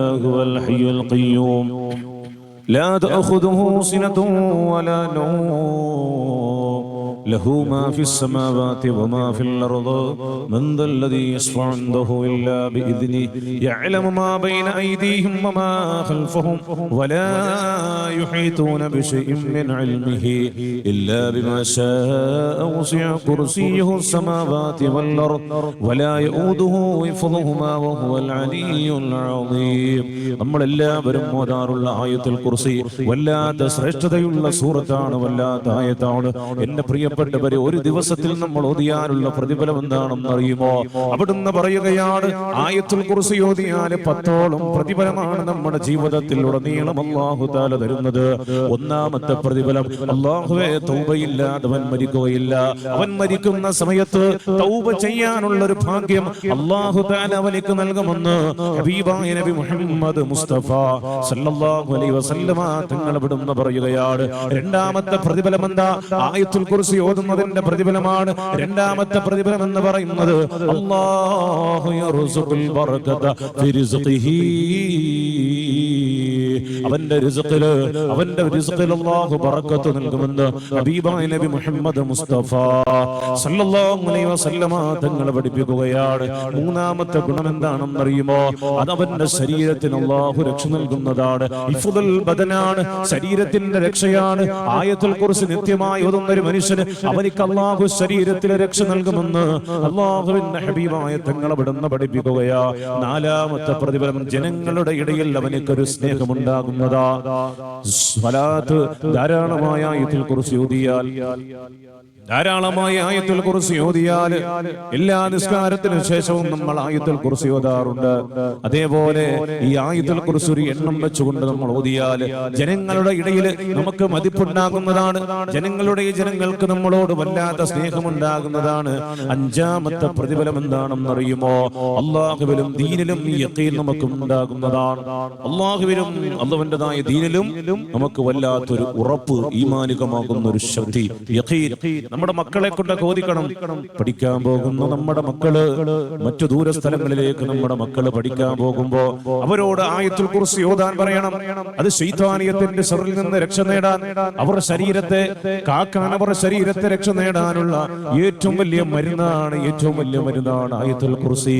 هو الحي القيوم. لا تأخذه سنة ولا نوم. له ما في السماوات وما في الأرض من ذا الذي يشفع عنده إلا بإذنه يعلم ما بين أيديهم وما خلفهم ولا يحيطون بشيء من علمه إلا بما شاء وسع كرسيه السماوات والأرض ولا يؤوده حفظهما وهو العلي العظيم നമ്മളെല്ലാവരും ഓതാറുള്ള ആയത്തുൽ കുർസി വല്ലാത്ത ശ്രേഷ്ഠതയുള്ള സൂറത്താണ് വല്ലാത്ത ആയത്താണ് എന്റെ പ്രിയപ്പെട്ടവരെ ഒരു ദിവസത്തിൽ നമ്മൾ ഓതിയാനുള്ള പ്രതിഫലം എന്താണെന്ന് അറിയുമോ? അവിടുന്ന് പറയുകയാണ് ആയത്തുൽ കുറിച്ച് ഓതിയാൽ പത്തോളം പ്രതിഫലമാണ് നമ്മുടെ ജീവിതത്തിൽ ഉടനീളം അള്ളാഹു താല തരുന്നത്. ഒന്നാമത്തെ പ്രതിഫലം അള്ളാഹുവെ തൗബയില്ലാത്തവൻ മരിക്കുകയില്ല. അവൻ മരിക്കുന്ന സമയത്ത് തൗബ ചെയ്യാനുള്ള ഒരു ഭാഗ്യം അള്ളാഹു താല അവനിക്ക് നൽകുമെന്ന് ഹബീബായ നബി മുഹമ്മദ് മുസ്തഫ സല്ലല്ലാഹു അലൈഹി വസല്ലമ തങ്ങൾ അവിടുന്ന് പറയുകയാണ്. രണ്ടാമത്തെ പ്രതിഫലം എന്താ ആയത്തുൽ കുർസി ഓതുന്നതിന്റെ പ്രതിഫലമാണ് രണ്ടാമത്തെ പ്രതിഫലം എന്ന് പറയുന്നത്. അല്ലാഹു അവന്റെ രുസത്തിൽ അവന്റെ റിസ്ഖിൽ അല്ലാഹു ബർക്കത്ത് നൽകുമെന്ന് ഹബീബായ നബി മുഹമ്മദ് മുസ്തഫ സല്ലല്ലാഹു അലൈഹി വസല്ലമ തങ്ങൾ പഠിപ്പിക്കുകയാണ്. മൂന്നാമത്തെ ഗുണം എന്താണെന്ന് അറിയുമോ അത് അവന്റെ ശരീരത്തിന് അല്ലാഹു രക്ഷ നൽകുന്നതാണ്. ഇഫ്ദുൽ ബദനാണ് ശരീരത്തിന്റെ രക്ഷയാണ്. ആയത്തുൽ കുറിച്ച് നിത്യമായി ഓതുന്ന ഒരു മനുഷ്യന് അവനിക്ക് അല്ലാഹു ശരീരത്തിലെ രക്ഷ നൽകുമെന്ന് അല്ലാഹുവിന്റെ ഹബീബായ തങ്ങൾ അവിടുന്ന് പഠിപ്പിക്കുകയാ. നാലാമത്തെ പ്രതിഫലം ജനങ്ങളുടെ ഇടയിൽ അവനിക്കൊരു സ്നേഹമുണ്ടാകുന്നതാ സ്വലാത്ത് ധാരാളമായ ആയത്തിൽ കുറിച്ച് ഓതിയാൽ ധാരാളമായ ആയത്തിൽ കുറിച്ച് ഓതിയാൽ എല്ലാ നിസ്കാരത്തിനു ശേഷവും നമ്മൾ ആയത്തുൽ കുറിച്ച് ഓതാറുണ്ട്. അതേപോലെ ഈ ആയത്തുൽ കുറിച്ച് ഒരു എണ്ണം വെച്ചുകൊണ്ട് നമ്മൾ ഓതിയാൽ ജനങ്ങളുടെ ഇടയിൽ നമുക്ക് മതിപ്പുണ്ടാകുന്നതാണ്. ജനങ്ങളുടെ ജനങ്ങൾക്ക് നമ്മളോട് വല്ലാത്ത സ്നേഹമുണ്ടാകുന്നതാണ്. അഞ്ചാമത്തെ പ്രതിഫലം എന്താണെന്ന് അറിയുമോ അള്ളാഹുവിലും ദീനിലും ഈ യക്കീൽ നമുക്ക് ഉണ്ടാകുന്നതാണ് അള്ളാഹുവിലും അള്ളവന്റേതായ ദീനിലും നമുക്ക് വല്ലാത്തൊരു ഉറപ്പ് ഈമാനികമാകുന്ന ഒരു ശക്തി നമ്മുടെ മക്കളെ കൊണ്ട് ചോദിക്കണം പഠിക്കാൻ പോകുന്ന നമ്മുടെ മക്കൾ മറ്റു ദൂര സ്ഥലങ്ങളിലേക്ക് നമ്മുടെ മക്കൾ പഠിക്കാൻ പോകുമ്പോ അവരോട് ആയത്തിൽ കുറിച്ച് യോദാൻ പറയണം. അത് ശൈതാനിയത്തിന്റെ സെറിൽ നിന്ന് രക്ഷ നേടാൻ അവരുടെ ശരീരത്തെ കാക്കാൻ അവരുടെ ശരീരത്തെ രക്ഷ നേടാനുള്ള ഏറ്റവും വലിയ മരുന്നാണ് ഏറ്റവും വലിയ മരുന്നാണ് ആയത്തുൽ കുറിസി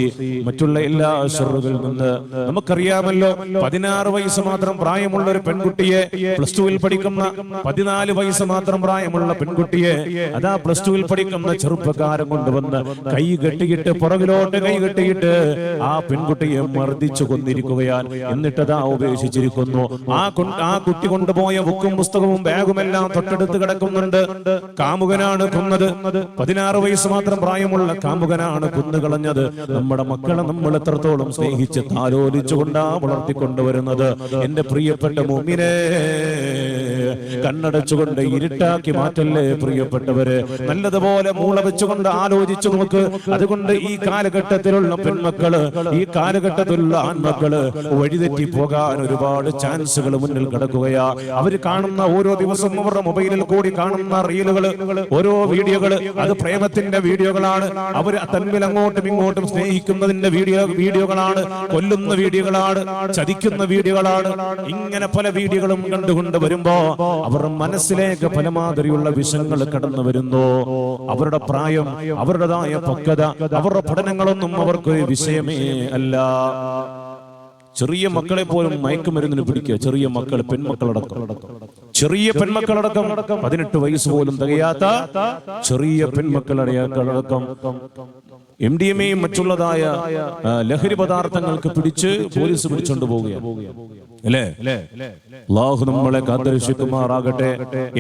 മറ്റുള്ള എല്ലാ ഷെറുകളിൽ നിന്ന് നമുക്കറിയാമല്ലോ പതിനാറ് വയസ്സ് മാത്രം പ്രായമുള്ള ഒരു പെൺകുട്ടിയെ പ്ലസ് ടുവിൽ പഠിക്കുന്ന പതിനാല് വയസ്സ് മാത്രം പ്രായമുള്ള പെൺകുട്ടിയെ അതാ പ്ലസ് ടുവിൽ പഠിക്കുന്ന ചെറുപ്പക്കാരൻ കൊണ്ടുവന്ന് കൈ കെട്ടിയിട്ട് പുറകിലോട്ട് കൈ കെട്ടിയിട്ട് ആ പെൺകുട്ടിയെ മർദ്ദിച്ചു കൊന്നിരിക്കുകയാണ്. എന്നിട്ടതാ ഉപേക്ഷിച്ചിരിക്കുന്നു. ആ ആ കുട്ടി കൊണ്ടുപോയ ബുക്കും പുസ്തകവും ബാഗും എല്ലാം തൊട്ടടുത്ത് കിടക്കുന്നുണ്ട്. കാമുകനാണ് കൊന്നത്. പതിനാറ് വയസ്സ് മാത്രം പ്രായമുള്ള കാമുകനാണ് കൊന്നുകളഞ്ഞത് നമ്മുടെ മക്കളെ നമ്മൾ എത്രത്തോളം സ്നേഹിച്ച് താലോലിച്ചുകൊണ്ടാ വളർത്തിക്കൊണ്ടുവരുന്നത്? എന്റെ പ്രിയപ്പെട്ട മുമിനെ. കണ്ണടച്ചുകൊണ്ട് ഇരുട്ടാക്കി മാറ്റല്ലേ പ്രിയപ്പെട്ടവര്? നല്ലതുപോലെ മൂള വെച്ചുകൊണ്ട് ആലോചിച്ചു നോക്ക്. അതുകൊണ്ട് ഈ കാലഘട്ടത്തിലുള്ള പെൺമക്കൾ ഈ കാലഘട്ടത്തിലുള്ള ആൺമക്കൾ വഴിതെറ്റി പോകാൻ ഒരുപാട് ചാൻസുകൾ മുന്നിൽ കിടക്കുകയാ. അവർ കാണുന്ന ഓരോ ദിവസം അവരുടെ മൊബൈലിൽ കൂടി കാണുന്ന റീലുകൾ ഓരോ വീഡിയോകൾ അത് പ്രേമത്തിന്റെ വീഡിയോകളാണ്. അവർ തമ്മിൽ അങ്ങോട്ടും ഇങ്ങോട്ടും സ്നേഹിക്കുന്നതിന്റെ വീഡിയോ വീഡിയോകളാണ് കൊല്ലുന്ന വീഡിയോകളാണ് ചതിക്കുന്ന വീഡിയോകളാണ്. ഇങ്ങനെ പല വീഡിയോകളും കണ്ടുകൊണ്ട് വരുമ്പോ അവരുടെ മനസ്സിലേക്ക് പലമാതിരിയുള്ള വിഷങ്ങൾ കടന്നു വരുന്നു. അവരുടെ പ്രായം അവരുടേതായ പക്വത അവരുടെ പഠനങ്ങളൊന്നും അവർക്കൊരു വിഷയമേ അല്ല. ചെറിയ മക്കളെ പോലും മയക്കുമരുന്നിന് പിടിക്കുക. ചെറിയ മക്കൾ പെൺമക്കളടക്കം. ചെറിയ പെൺമക്കളടക്കം പതിനെട്ട് വയസ്സ് പോലും തികയാത്ത ചെറിയ പെൺമക്കളടക്കം. എം ഡി എം എയും മറ്റുള്ളതായ ലഹരി പദാർത്ഥങ്ങൾക്ക് പിടിച്ച് പോലീസ് പിടിച്ചോണ്ട് പോവുകയാണ്. അല്ലേ? അള്ളാഹു നമ്മളെ കാത്തരക്ഷിക്കുമാറാകട്ടെ.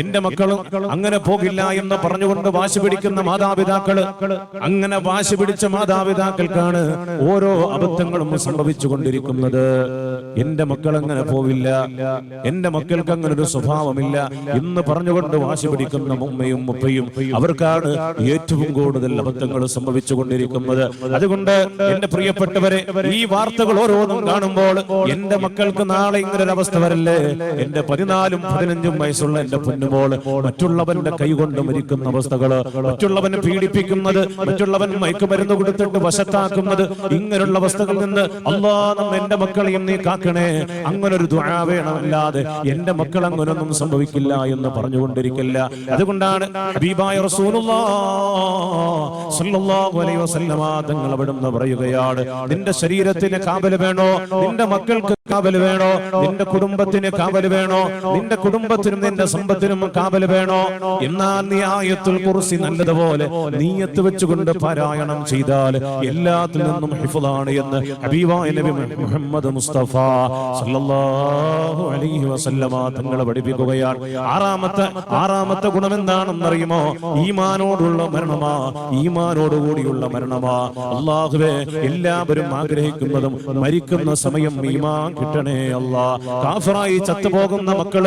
എന്റെ മക്കളും അങ്ങനെ പോകില്ല എന്ന് പറഞ്ഞുകൊണ്ട് വാശി പിടിക്കുന്ന മാതാപിതാക്കൾ അങ്ങനെ വാശി പിടിച്ച മാതാപിതാക്കൾക്കാണ് ഓരോ അബദ്ധങ്ങളും സംഭവിച്ചുകൊണ്ടിരിക്കുന്നത്. എന്റെ മക്കൾ അങ്ങനെ പോവില്ല. എന്റെ മക്കൾക്ക് അങ്ങനെ ഒരു സ്വഭാവമില്ല എന്ന് പറഞ്ഞുകൊണ്ട് വാശി പിടിക്കുന്ന ഉമ്മയും ഉപ്പയും അവർക്കാണ് ഏറ്റവും കൂടുതൽ അബദ്ധങ്ങൾ സംഭവിച്ചുകൊണ്ടിരിക്കുന്നത്. അതുകൊണ്ട് എന്റെ പ്രിയപ്പെട്ടവരെ ഈ വാർത്തകൾ ഓരോന്നും കാണുമ്പോൾ എന്റെ മക്കൾക്ക് നാളെ ഇങ്ങനെ ഒരു അവസ്ഥ വരല്ലേ? എന്റെ പതിനാലും പതിനഞ്ചും വയസ്സുള്ള എന്റെ പൊന്നുമോൾ മറ്റുള്ളവന്റെ കൈകൊണ്ട് മരിക്കുന്ന അവസ്ഥകൾ മറ്റുള്ളവനെ പീഡിപ്പിക്കുന്നത് മറ്റുള്ളവൻ മയക്കുമരുന്ന് കൊടുത്തിട്ട് വശത്താക്കുന്നത് ഇങ്ങനെയുള്ള അവസ്ഥകളിൽ നിന്ന് അള്ളാ നമ്മ എന്റെ മക്കളെയും നീ കാക്കണേ. അങ്ങനൊരു ദുആ വേണമല്ലാതെ എന്റെ മക്കൾ അങ്ങനൊന്നും സംഭവിക്കില്ല എന്ന് പറഞ്ഞുകൊണ്ടിരിക്കില്ല. അതുകൊണ്ടാണ് ഹബീബായ തങ്ങൾ അവിടുന്ന് പറയുകയാണ് നിന്റെ ശരീരത്തിന് കാവൽ വേണോ? നിന്റെ മക്കൾക്ക് കാവൽ വേണോ? നിന്റെ കുടുംബത്തിന് കാവൽ വേണോ? നിന്റെ കുടുംബത്തിനും നിന്റെ സമ്പത്തിനും കാവൽ വേണോ? എന്നാൽ നീ ആയത്തുൽ കുറിസി നല്ലതുപോലെ നീയത്ത് വെച്ചുകൊണ്ട് പാരായണം ചെയ്താൽ എല്ലാത്തിൽ നിന്നും ഹിഫുദാണ് എന്ന് ഹബീബായ നബി മുഹമ്മദ് മുസ്തഫ സല്ലല്ലാഹു അലൈഹി വസല്ലമ തങ്ങളെ പഠിപ്പിക്കുകയാണ്. ആറാമത്തെ ആറാമത്തെ ഗുണം എന്താണെന്നറിയുമോ? ഈമാനോടുള്ള മരണമാ. ഈമാനോടുകൂടിയുള്ള മരണമാ. അള്ളാഹുവേ എല്ലാവരും ആഗ്രഹിക്കുന്നതും മരിക്കുന്ന സമയം ഈമാൻ കിട്ടണേ അല്ല. കാഫറായി ചത്തുപോകുന്ന മക്കൾ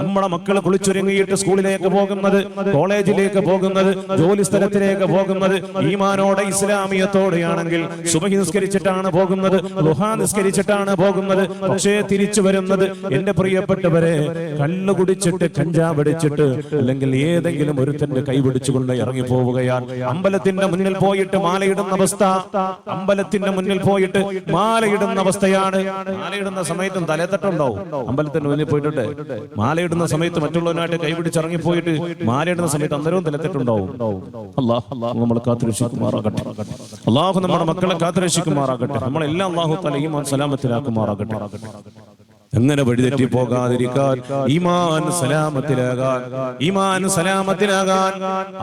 നമ്മുടെ മക്കൾ കുളിച്ചൊരുങ്ങിയിട്ട് സ്കൂളിലേക്ക് പോകുന്നത് കോളേജിലേക്ക് പോകുന്നത് ജോലി സ്ഥലത്തിലേക്ക് പോകുന്നത് ഈമാനോടെ ഇസ്ലാമിയത്തോടെയാണെങ്കിൽ സുബഹി നിസ്കരിച്ചിട്ടാണ് പോകുന്നത് ലുഹാ നിസ്കരിച്ചിട്ടാണ് പോകുന്നത് പക്ഷേ തിരിച്ചു വരുന്നത് എന്റെ പ്രിയപ്പെട്ടവരെ കല്ല് കുടിച്ചിട്ട് കഞ്ചാവ് അടിച്ചിട്ട് അല്ലെങ്കിൽ ഏതെങ്കിലും ഒരുത്തന്റെ കൈ പിടിച്ചുകൊണ്ട് ഇറങ്ങി പോവുകയാണ് അമ്പലത്തിന്റെ മുന്നിൽ പോയിട്ട് മാലയിടുന്ന അവസ്ഥ അമ്പലത്തിന്റെ മുന്നിൽ പോയിട്ട് മാലയിടുന്ന അവസ്ഥയാണ് മാലയിടുന്ന സമയത്തും തലത്തട്ടുണ്ടാവും അമ്പലത്തിന്റെ മുന്നിൽ പോയിട്ടുണ്ട്. മാലയിടുന്ന സമയത്ത് മറ്റുള്ളവനായിട്ട് കൈപിടിച്ചിറങ്ങി പോയിട്ട് മാലയിടുന്ന സമയത്ത് അന്നേരവും തലത്തിട്ടുണ്ടാവും അള്ളാഹ് കാത്തുരക്ഷിക്കുമാറാകട്ടെ. അള്ളാഹു നമ്മുടെ മക്കളെ കാത്തുരക്ഷിക്കുമാറാകട്ടെ. നമ്മളെല്ലാം അള്ളാഹു തലയും സലാമത്തിലാക്കുമാറാകട്ടെ. എങ്ങനെ വഴിതെറ്റി പോകാതിരിക്കാൻ ഈമാൻ സലാമത്തിലാകാൻ ഈമാൻ സലാമത്തിലാകാൻ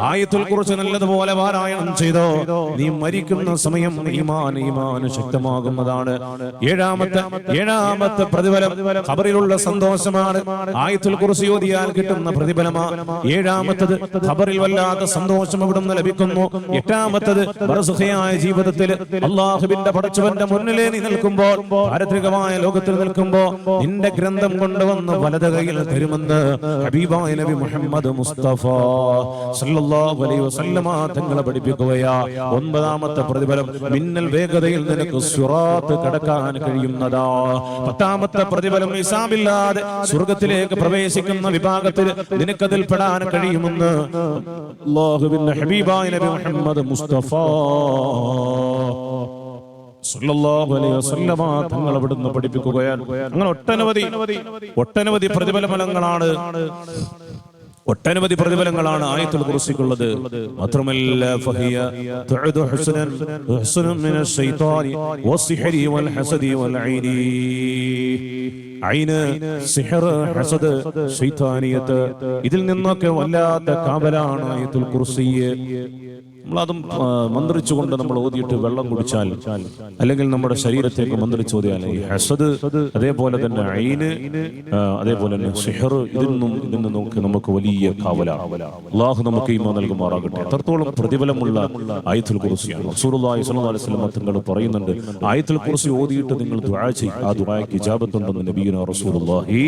ആയത്തിൽ കുറിച്ച് നല്ലതുപോലെ പാരായണം ചെയ്തോ? നീ മരിക്കുന്ന സമയം ഈമാൻ ഈമാൻ ശക്തമാകുന്നതാണ്. ഏഴാമത്തെ ഏഴാമത്തെ പ്രതിഫലം ഖബറിലുള്ള സന്തോഷമാണ്. ആയത്തിൽ കുറിച്ച് ഓതിയാൽ കിട്ടുന്ന പ്രതിഫലമാണ് ഏഴാമത്തത് ഖബറിൽ വല്ലാത്ത സന്തോഷം അവിടുന്ന് ലഭിക്കുന്നു. എട്ടാമത്തത് ബർസഖയായ ജീവിതത്തിൽ അള്ളാഹുബിന്റെ പടച്ചവന്റെ മുന്നിലേ നീ നിൽക്കുമ്പോൾ പാരത്രികമായ ലോകത്തിൽ നിൽക്കുമ്പോൾ നിന്റെ ഗ്രന്ഥം കൊണ്ടുവന്ന് വലത് കയ്യിൽ തരുമെന്ന് ഹബീബായ നബി മുഹമ്മദ് മുസ്തഫ സല്ലല്ലാഹു അലൈഹി വസല്ലമ തങ്ങളെ പഠിപ്പിക്കുകയാ. ഒൻപതാമത്തെ പ്രതിഫലം മിന്നൽ വേഗതയിൽ നിനക്ക് സുറാത്ത് കടക്കാൻ കഴിയുന്നതാ. പത്താമത്തെ പ്രതിഫലം ഇസാമില്ലാതെ സ്വർഗത്തിലേക്ക് പ്രവേശിക്കുന്ന വിഭാഗത്തിൽ നിനക്കതിൽ പെടാൻ കഴിയുമെന്ന് അല്ലാഹുവിന്റെ ഹബീബായ നബി മുഹമ്മദ് മുസ്തഫ തങ്ങൾ അവിടുന്ന് പഠിപ്പിക്കുകയാണ്. അങ്ങനെ ഒട്ടനവധി ഒട്ടനവധി പ്രതിഫല ഫലങ്ങളാണ് ഒട്ടനവധി പ്രതിഫലങ്ങളാണ് ആയത്തുൽ കുറിസിക്കുള്ളത് മാത്രമല്ല ഫഹിയ തഅദു ഹുസ്നൻ ഹുസ്നൻ മിന ശൈത്താനി വസ്സിഹരി വൽ ഹസദി വൽ ഐനി. ഐന് സിഹർ ഹസദ് ശൈത്താനിയത്ത് ഇതിൽ നിന്നൊക്കെ വല്ലാത്ത കാവലാണ് ആയത്തുൽ കുർസിയെ. നമ്മളതും മന്ത്രിച്ചുകൊണ്ട് നമ്മൾ ഓതിയിട്ട് വെള്ളം കുടിച്ചാൽ അല്ലെങ്കിൽ നമ്മുടെ ശരീരത്തേക്ക് മന്ത്രിച്ച് ഓതിയാൽ ഈ ഹസദ് അതേപോലെ തന്നെ ഐന് അതേപോലെ തന്നെ സിഹർ ഇതിൽ നിന്നും ഇതിൽ നിന്നൊക്കെ നമുക്ക് വലിയ കാവലാണ് അള്ളാഹു നമുക്ക് ഈമ നൽകുമാറാകട്ടെ. എത്രത്തോളം പ്രതിഫലമുള്ള ആയത്തുൽ കുറിസിയാണ് റസൂലുള്ളാഹി അലൈഹി വസല്ലം തങ്ങൾ പറയുന്നുണ്ട് ആയത്തുൽ കുറിസി ഓതിയിട്ട് നിങ്ങൾ ദുആ ചെയ്യും. ആ ദുആയ്ക്ക് ഇജാബത്തുണ്ടെന്ന് നബിയുന റസൂലുള്ളാഹി